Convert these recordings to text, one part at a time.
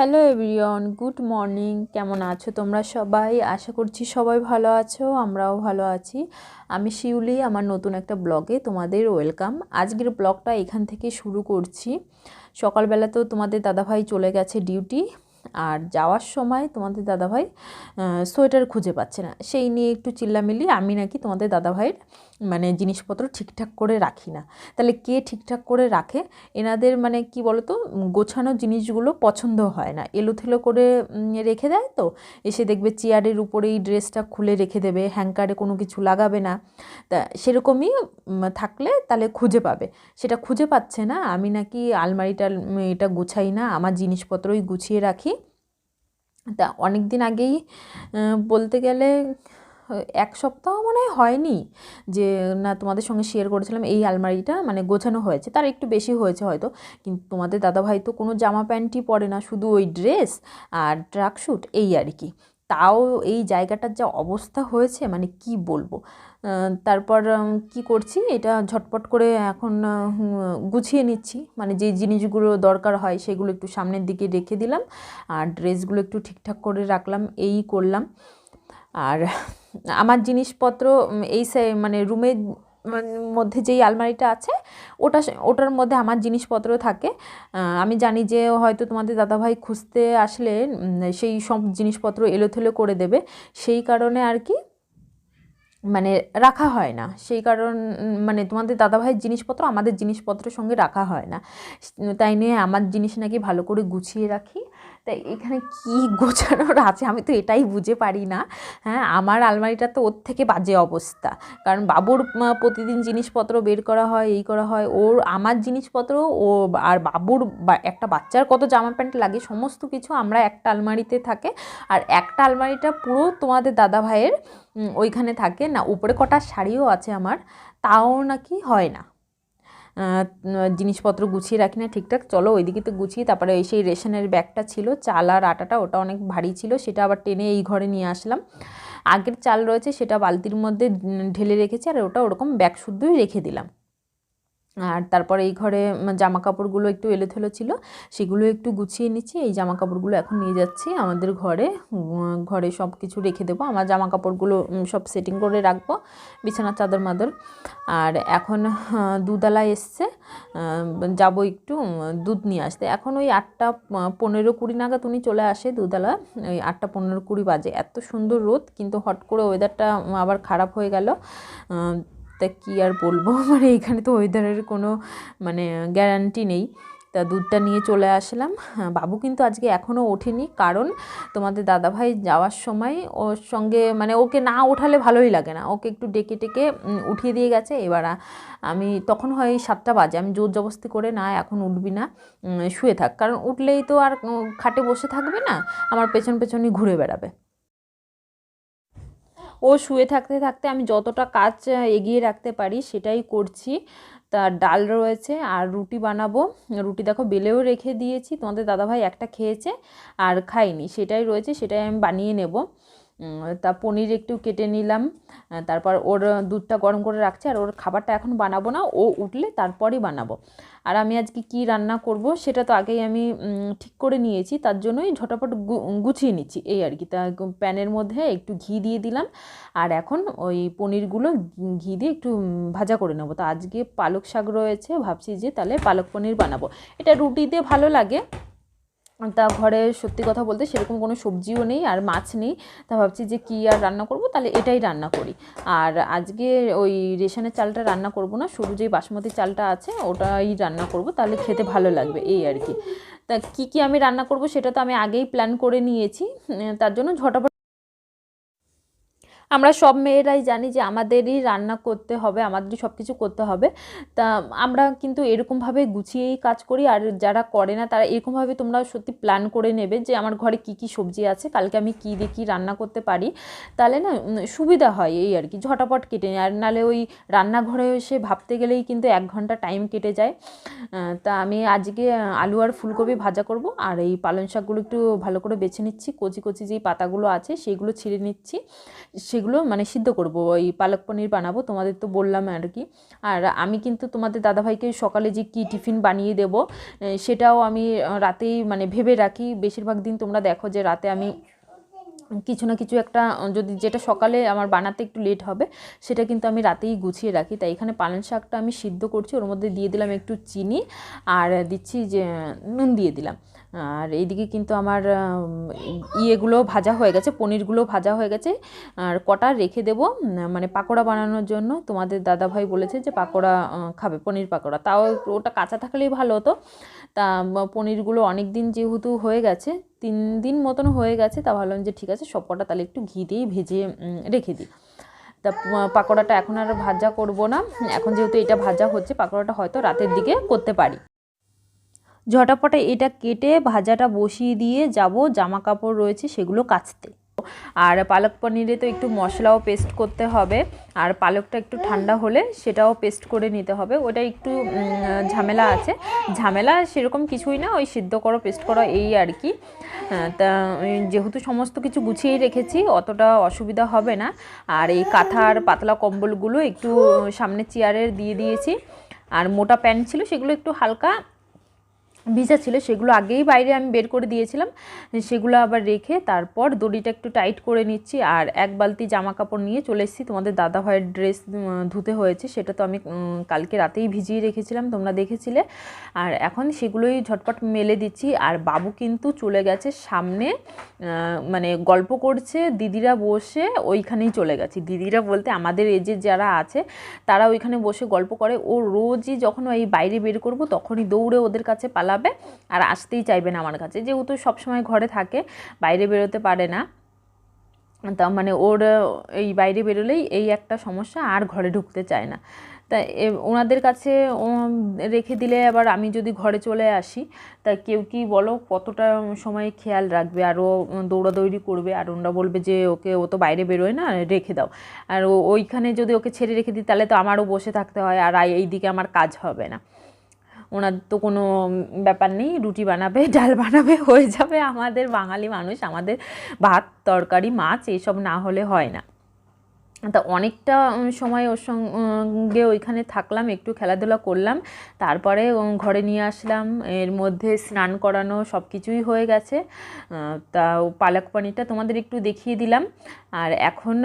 Hello everyone good morning কেমন আছো তোমরা সবাই? আশা করছি সবাই ভালো আছো, আমরাও ভালো আছি। আমি শিউলি, আমার নতুন একটা ব্লগে তোমাদের ওয়েলকাম। আজকের ব্লগটা এখান থেকে শুরু করছি। সকালবেলা তো তোমাদের দাদাভাই চলে গেছে ডিউটি, আর যাওয়ার সময় তোমাদের দাদাভাই সোয়েটার খুঁজে পাচ্ছে না। সেই নিয়ে একটু চিল্লামিল্লি আমি নাকি তোমাদের দাদাভাইয়ের মানে জিনিসপত্র ঠিকঠাক করে রাখি না। তাহলে কে ঠিকঠাক করে রাখে? এনাদের মানে কি বলতো? গোছানো জিনিসগুলো পছন্দ হয় না। এলোথেলো করে রেখে দেয় তো? এসে দেখবে চেয়ারের উপরেই ড্রেসটা খুলে রেখে দেবে, হ্যাঙ্কারে কোনো কিছু লাগাবে না। তা সেরকমই থাকলে তাহলে খুঁজে পাবে। সেটা খুঁজে পাচ্ছে না। আমি নাকি আলমারিটা এটা গুছাই না, আমার জিনিসপত্রই গুছিয়ে রাখি। তা অনেক দিন আগেই বলতে গেলে এক সপ্তাহ মনে হয়নি যে, না, তোমাদের সঙ্গে শেয়ার করেছিলাম এই আলমারিটা মানে গোছানো হয়েছে। তার একটু বেশি হয়েছে হয়তো, কিন্তু তোমাদের দাদাভাই তো কোনো জামা প্যান্টই পরে না, শুধু ওই ড্রেস আর ট্রাকস্যুট এই আর কি। তাও এই জায়গাটার যা অবস্থা হয়েছে মানে কি বলব? তারপর কি করছি, এটা ঝটপট করে এখন গুছিয়ে নিচ্ছি। মানে যে জিনিসগুলো দরকার হয়, সেগুলো একটু সামনের দিকে রেখে দিলাম, আর ড্রেসগুলো একটু ঠিকঠাক করে রাখলাম, এই করলাম। আর আমার জিনিসপত্র এই মানে রুমের মধ্যে যেই আলমারিটা আছে, ওটা ওটার মধ্যে আমার জিনিসপত্র থাকে। আমি জানি যে হয়তো তোমাদের দাদাভাই খুঁজতে আসলে সেই সব জিনিসপত্র এলোথেলো করে দেবে। সেই কারণে আর কি মানে রাখা হয় না। সেই কারণ মানে তোমাদের দাদাভাইয়ের জিনিসপত্র আমাদের জিনিসপত্রের সঙ্গে রাখা হয় না। তাই নিয়ে আমার জিনিস নাকি ভালো করে গুছিয়ে রাখি। তাই এখানে কি গোছানোর আছে আমি তো এটাই বুঝে পারি না। হ্যাঁ আমার আলমারিটা তো ওর থেকে বাজে অবস্থা। কারণ বাবুর প্রতিদিন জিনিসপত্র বের করা হয়, এই করা হয়, ওর, আমার জিনিসপত্র ও আর বাবুর একটা বাচ্চার কত জামা প্যান্ট লাগে, সমস্ত কিছু আমরা একটা আলমারিতে থাকে। আর একটা আলমারিটা পুরো তোমাদের দাদা ভাইয়ের ওইখানে থাকে। না, উপরে কটা শাড়িও আছে আমার, তাও নাকি হয় না। জিনিসপত্র গুছিয়ে রাখি না ঠিকঠাক, চলো ওইদিকে তো গুছিয়ে, তারপরে এই সেই রেশনের ব্যাগটা ছিল, চাল আর আটাটা, ওটা অনেক ভারী ছিল, সেটা আবার টেনে এই ঘরে নিয়ে আসলাম। আগের চাল রয়েছে, সেটা বালতির মধ্যে ঢেলে রেখেছি, আর ওটা ওরকম ব্যাগ শুদ্ধই রেখে দিলাম। আর তারপরে এই ঘরে জামা কাপড়গুলো একটু এলোথেলো ছিল, সেগুলো একটু গুছিয়ে নিচ্ছি। এই জামা কাপড়গুলো এখন নিয়ে যাচ্ছি। আমাদের ঘরে ঘরে সব কিছু রেখে দেবো। আমার জামা কাপড়গুলো সব সেটিং করে রাখব, বিছানার চাদর মাদর। আর এখন দুধালা এসছে। যাব একটু দুধ নিয়ে আসতে। এখন ওই আটটা পনেরো কুড়ি নাগাদ উনি চলে আসে দুধালা ওই আটটা পনেরো কুড়ি বাজে। এত সুন্দর রোদ, কিন্তু হট করে ওয়েদারটা আবার খারাপ হয়ে গেল। তা কী আর বলব? মানে এখানে তো ওয়েদারের কোনো মানে গ্যারান্টি নেই। তা দুধটা নিয়ে চলে আসলাম। বাবু কিন্তু আজকে এখনও ওঠেনি। কারণ তোমাদের দাদাভাই যাওয়ার সময় ওর সঙ্গে মানে ওকে না ওঠালে ভালোই লাগে না। ওকে একটু ডেকে টেকে উঠিয়ে দিয়ে গেছে। এবার আমি, তখন হয় সাতটা বাজে। আমি জোর জবস্তি করে না, এখন উঠবি না শুয়ে থাক। কারণ উঠলেই তো আর খাটে বসে থাকবে না। আমার পেছন পেছনই ঘুরে বেড়াবে। ও শুয়ে থাকতে থাকতে আমি যতটা কাজ এগিয়ে রাখতে পারি সেটাই করছি। তা ডাল রয়েছে আর রুটি বানাবো। রুটি দেখো বেলেও রেখে দিয়েছি। তোমাদের দাদাভাই একটা খেয়েছে আর খাইনি সেটাই রয়েছে, সেটাই আমি বানিয়ে নেব। তা পনির একটু কেটে নিলাম। তারপর ওর দুধটা গরম করে রাখছি আর ওর খাবারটা এখন বানাবো না, ও উঠলে তারপরই বানাবো। আর আমি আজকে কি রান্না করব সেটা তো আগেই আমি ঠিক করে নিয়েছি, তার জন্যই ঝটাপট গুছিয়ে নিচ্ছি, এই আর কি। তা প্যানের মধ্যে একটু ঘি দিয়ে দিলাম আর এখন ওই পনিরগুলো ঘি দিয়ে একটু ভাজা করে নেব। তো আজকে পালক শাক রয়েছে, ভাবছি যে তাহলে পালক পনির বানাবো। এটা রুটি দিয়ে ভালো লাগে তা ঘরে সত্যি কথা বলতে সেরকম কোনো সবজিও নেই আর মাছ নেই। তা ভাবছি যে কী আর রান্না করব? তাহলে এটাই রান্না করি। আর আজকে ওই রেশনের চালটা রান্না করব না, শুধু যে বাসমতি চালটা আছে ওটাই রান্না করব, তাহলে খেতে ভালো লাগবে এই আর কি। তা কী কী আমি রান্না করব সেটা তো আমি আগেই প্ল্যান করে নিয়েছি। তার জন্য ঝটাফট আমরা সব মেয়েরাই জানি যে আমাদেরই রান্না করতে হবে, আমাদেরই সব কিছু করতে হবে। তা আমরা কিন্তু এরকমভাবে গুছিয়েই কাজ করি আর যারা করে না তারা এরকমভাবে তোমরা সত্যি প্ল্যান করে নেবে যে আমার ঘরে কি কি সবজি আছে, কালকে আমি কী দিয়ে কী রান্না করতে পারি। তাহলে না সুবিধা হয় এই আর কি, ঝটাপট কেটে নেয়। আর নালে ওই রান্নাঘরে এসে ভাবতে গেলেই কিন্তু এক ঘণ্টা টাইম কেটে যায়। তা আমি আজকে আলু আর ফুলকপি ভাজা করব আর এই পালং শাকগুলো একটু ভালো করে বেছে নিচ্ছি। কচি কচি যেই পাতাগুলো আছে সেইগুলো ছিঁড়ে নিচ্ছি। সে সেগুলো মানে সিদ্ধ করব, ওই পালক পনির বানাবো, তোমাদের তো বললাম আর কি। আর আমি কিন্তু তোমাদের দাদাভাইকে সকালে যে কী টিফিন বানিয়ে দেব সেটাও আমি রাতেই মানে ভেবে রাখি। বেশিরভাগ দিন তোমরা দেখো যে রাতে আমি কিছু না কিছু একটা যদি যেটা সকালে আমার বানাতে একটু লেট হবে, সেটা কিন্তু আমি রাতেই গুছিয়ে রাখি। তাই এখানে পালং শাকটা আমি সিদ্ধ করছি, ওর মধ্যে দিয়ে দিলাম একটু চিনি, আর দিচ্ছি যে, নুন দিয়ে দিলাম। আর এইদিকে কিন্তু আমার ইয়েগুলো ভাজা হয়ে গেছে পনিরগুলো ভাজা হয়ে গেছে। আর কটা রেখে দেবো মানে পাকোড়া বানানোর জন্য। তোমাদের দাদাভাই বলেছে যে পাকোড়া খাবে, পনির পাকোড়া। তাও ওটা কাঁচা থাকলেই ভালো হতো। তা পনিরগুলো অনেক দিন যেহেতু হয়ে গেছে, তিন দিন মতন হয়ে গেছে, তা ভাবলাম যে ঠিক আছে, সব কটা তাহলে একটু ঘি দিয়েই ভেজে রেখে দিই। তা পাকোড়াটা এখন আর ভাজা করব না। এখন যেহেতু এটা ভাজা হচ্ছে, পাকোড়াটা হয়তো রাতের দিকে করতে পারি। ঝটাপটা এটা কেটে ভাজাটা বসিয়ে দিয়ে যাব জামা কাপড় রয়েছে সেগুলো কাচতে। আর পালক পনিরে তো একটু মশলাও পেস্ট করতে হবে, আর পালকটা একটু ঠান্ডা হলে সেটাও পেস্ট করে নিতে হবে। ওটা একটু ঝামেলা আছে। ঝামেলা সেরকম কিছুই না, ওই সিদ্ধ করো, পেস্ট করো এই আর কি। তা যেহেতু সমস্ত কিছু গুছিয়েই রেখেছি, অতটা অসুবিধা হবে না। আর এই কাঁথার পাতলা কম্বলগুলো একটু সামনে চেয়ারের দিয়ে দিয়েছি। আর মোটা প্যান্ট ছিল সেগুলো একটু হালকা ভিজা ছিল, সেগুলো আগেই বাইরে আমি বের করে দিয়েছিলাম। সেগুলো আবার রেখে তারপর দড়িটা একটু টাইট করে নিচ্ছি আর এক বালতি জামা কাপড় নিয়ে চলে এসেছি। তোমাদের দাদা ভাইয়ের ড্রেস ধুতে হয়েছে, সেটা তো আমি কালকে রাতেই ভিজিয়ে রেখেছিলাম, তোমরা দেখেছিলে। আর এখন সেগুলোই ঝটপট মেলে দিচ্ছি। আর বাবু কিন্তু চলে গেছে সামনে মানে গল্প করছে, দিদিরা বসে ওইখানেই চলে গেছে। দিদিরা বলতে আমাদের এজে যারা আছে, তারা ওইখানে বসে গল্প করে। ও রোজই যখন ওই বাইরে বের করব, তখনই দৌড়ে ওদের কাছে পালাবে যাবে আর আসতেই চাইবে না আমার কাছে। যেহেতু সবসময় ঘরে থাকে, বাইরে বেরোতে পারে না, তা মানে ওর, এই বাইরে বেরোলেই এই একটা সমস্যা, আর ঘরে ঢুকতে চায় না। তা ওনাদের কাছে রেখে দিলে আবার আমি যদি ঘরে চলে আসি, তা কেউ কি বলো কতটা সময় খেয়াল রাখবে? আর ও দৌড়াদৌড়ি করবে, আর ওনারা বলবে যে ওকে, ও তো বাইরে বেরোয় না, রেখে দাও। আর ওইখানে যদি ওকে ছেড়ে রেখে দিই, তাহলে তো আমারও বসে থাকতে হয়, আর এই দিকে আমার কাজ হবে না। ওনার তো কোনো ব্যাপার নেই, রুটি বানাবে, ডাল বানাবে, হয়ে যাবে। আমাদের বাঙালি মানুষ, আমাদের ভাত, তরকারি, মাছ, এসব না হলে হয় না। তা অনেকটা সময় ওর সঙ্গে ওইখানে থাকলাম, একটু খেলাধুলা করলাম। তারপরে ঘরে নিয়ে আসলাম। এর মধ্যে স্নান করানো সব কিছুই হয়ে গেছে। তা পালক পানিরটা তোমাদের একটু দেখিয়ে দিলাম। আর এখন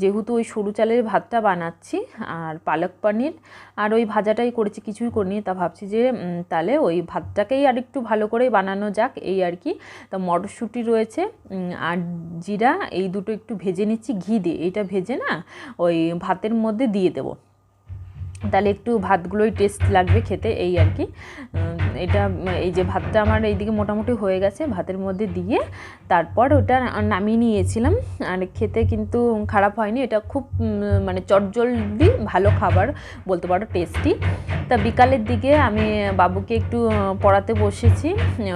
যেহেতু ওই সরু চালের ভাতটা বানাচ্ছি, আর পালক পানির আর ওই ভাজাটাই করেছি, কিছুই করিনি। তা ভাবছি যে তাহলে ওই ভাতটাকেই আর একটু ভালো করে বানানো যাক, এই আর কি। তা মটরশুঁটি রয়েছে আর জিরা, এই দুটো একটু ভেজে নিচ্ছি, ঘি দিয়ে। এইটা ভেজে না ওই ভাতের মধ্যে দিয়ে দেবো। তাহলে একটু ভাতগুলোই টেস্ট লাগবে খেতে, এই আর কি। এটা, এই যে ভাতটা আমার এইদিকে মোটামুটি হয়ে গেছে, ভাতের মধ্যে দিয়ে তারপর ওটা নামিয়ে নিয়েছিলাম। আর খেতে কিন্তু খারাপ হয়নি, এটা খুব মানে চটজলদি ভালো খাবার বলতে পারো টেস্টি তা বিকালের দিকে আমি বাবুকে একটু পড়াতে বসেছি।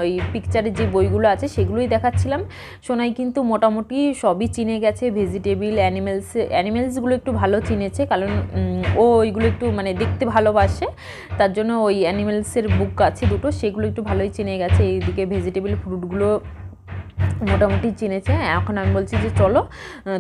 ওই পিকচারের যে বইগুলো আছে সেগুলোই দেখাচ্ছিলাম। সোনাই কিন্তু মোটামুটি সবই চিনে গেছে ভেজিটেবিল অ্যানিমেলস অ্যানিমেলসগুলো একটু ভালো চিনেছে, কারণ ও ওইগুলো একটু মানে দেখতে ভালোবাসে। তার জন্য ওই অ্যানিমেলসের বুক আছে দুটো, সেগুলো একটু ভালোই চিনে গেছে। এইদিকে ভেজিটেবিল ফ্রুটগুলো মোটামুটি চিনেছে। এখন আমি বলছি যে চলো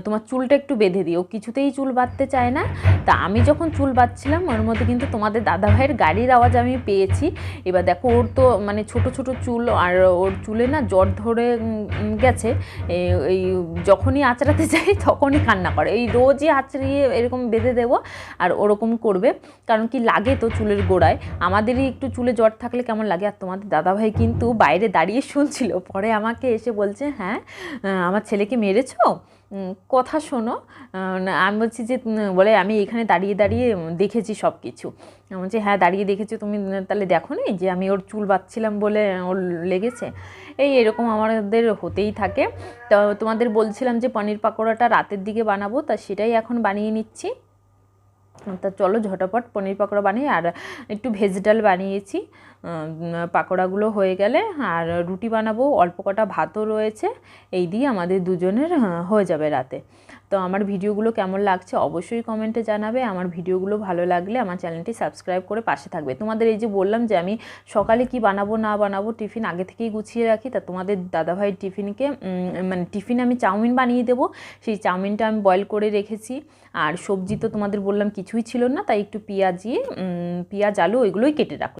তোমার চুলটা একটু বেঁধে দিও কিছুতেই চুল বাঁধতে চায় না। তা আমি যখন চুল বাঁধছিলাম, ওর মধ্যে কিন্তু তোমাদের দাদা ভাইয়ের গাড়ির আওয়াজ আমি পেয়েছি। এবার দেখো, ওর তো মানে ছোট ছোট চুল আর ওর চুলে না জ্বর ধরে গেছে। এই যখনই আঁচড়াতে যাই, তখনই কান্না করে। এই রোজই আঁচড়িয়ে এরকম বেঁধে দেবো আর ওরকম করবে। কারণ কি লাগে তো চুলের গোড়ায়। আমাদেরই একটু চুলে জ্বর থাকলে কেমন লাগে? আর তোমাদের দাদাভাই কিন্তু বাইরে দাঁড়িয়ে শুনছিল। পরে আমাকে এসে বলছে হ্যাঁ আমার ছেলেকে মেরেছো? কথা শোনো। আমি বলছি যে বলে আমি এখানে দাঁড়িয়ে দাঁড়িয়ে দেখেছি সব কিছু আমি বলছি হ্যাঁ দাঁড়িয়ে দেখেছি তুমি তাহলে দেখো নি যে আমি ওর চুল বাঁধছিলাম বলে ওর লেগেছে। এই এরকম আমাদের হতেই থাকে। তো তোমাদের বলছিলাম যে, পনির পাকোড়াটা রাতের দিকে বানাবো, তা সেটাই এখন বানিয়ে নিচ্ছি। তা চলো ঝটাপট পনির পাকোড়া বানিয়ে আর একটু ভেজ ডাল বানিয়েছি। পাকোড়াগুলো হয়ে গেলে আর রুটি বানাবো। অল্প কটা ভাতও রয়েছে। এই দিয়ে আমাদের দুজনের হয়ে যাবে রাতে। তো আমার ভিডিওগুলো কেমন লাগছে অবশ্যই কমেন্টে জানাবে। আমার ভিডিওগুলো ভালো লাগলে আমার চ্যানেলটি সাবস্ক্রাইব করে পাশে থাকবে। তোমাদের এই যে বললাম যে আমি সকালে কি বানাবো, না বানাবো, টিফিন আগে থেকেই গুছিয়ে রাখি। তা তোমাদের দাদাভাইয়ের টিফিনকে মানে টিফিন আমি চাউমিন বানিয়ে দেবো। সেই চাউমিনটা আমি বয়েল করে রেখেছি। আর সবজি তো তোমাদের বললাম কিছুই ছিল না, তাই একটু পেঁয়াজি পেঁয়াজ, আলু, ওইগুলোই কেটে রাখলাম।